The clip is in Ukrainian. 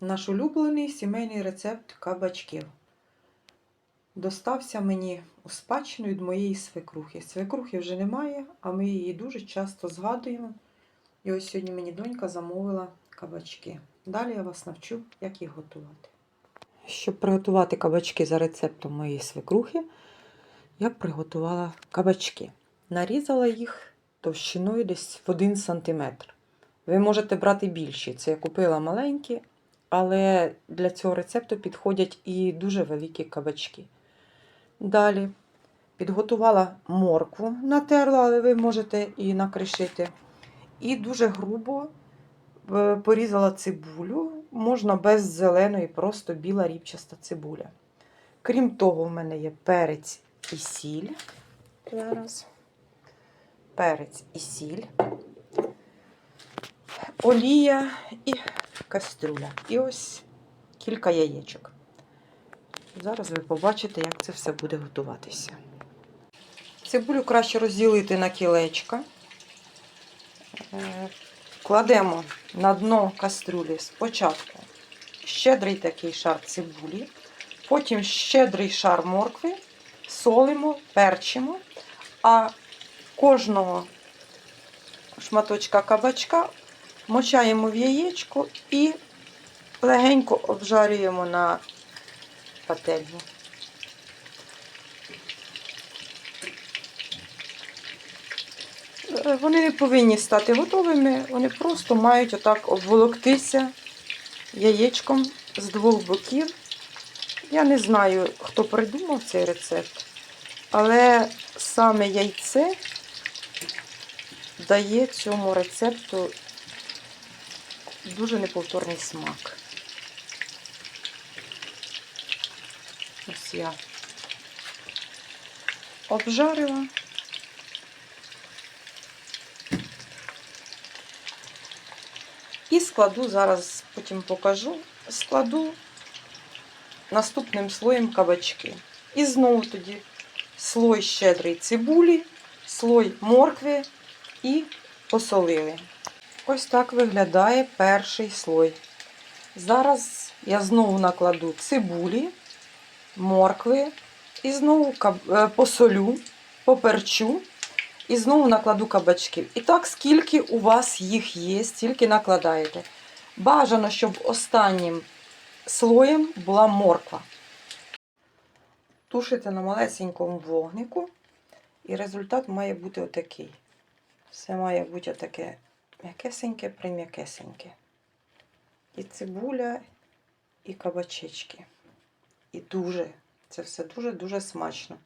наш улюблений сімейний рецепт кабачків. Достався мені у спадщину від моєї свекрухи. Свекрухи вже немає, а ми її дуже часто згадуємо. І ось сьогодні мені донька замовила кабачки. Далі я вас навчу, як їх готувати. Щоб приготувати кабачки за рецептом моєї свекрухи, я приготувала кабачки. Нарізала їх товщиною десь в 1 см. Ви можете брати більші. Це я купила маленькі, але для цього рецепту підходять і дуже великі кабачки. Далі підготувала моркву, натерла, але ви можете і накришити. І дуже грубо е, порізала цибулю. Можна без зеленої, просто біла ріпчаста цибуля. Крім того, в мене є перець і сіль. Зараз. Перець і сіль олія і кастрюля. І ось кілька яєчок. Зараз ви побачите, як це все буде готуватися. Цибулю краще розділити на кілечка. Е, Кладемо на дно кастрюлі спочатку щедрий такий шар цибулі, потім щедрий шар моркви, солимо, перчимо, а кожного шматочка кабачка мочаємо в яєчко і легенько обжарюємо на пательні. Е, Вони не повинні стати готовими, вони просто мають отак обволоктися яєчком з двох боків. Я не знаю, хто придумав цей рецепт, але саме яйце дає цьому рецепту дуже неповторний смак. Ось я обжарила. І складу, зараз потім покажу, складу наступним слоєм кабачки. І знову тоді слой щедрий цибулі, слой моркви і посолили. Ось так виглядає перший слой. Зараз я знову накладу цибулі, моркви і знову е, посолю, поперчу і знову накладу кабачків. І так, скільки у вас їх є, стільки накладаєте. Бажано, щоб останнім слоєм була морква. Тушите на малесенькому вогнику, і результат має бути отакий. Все має бути отаке м'якесеньке, прим'якесеньке. І цибуля, і кабачечки. І дуже, це все дуже-дуже смачно.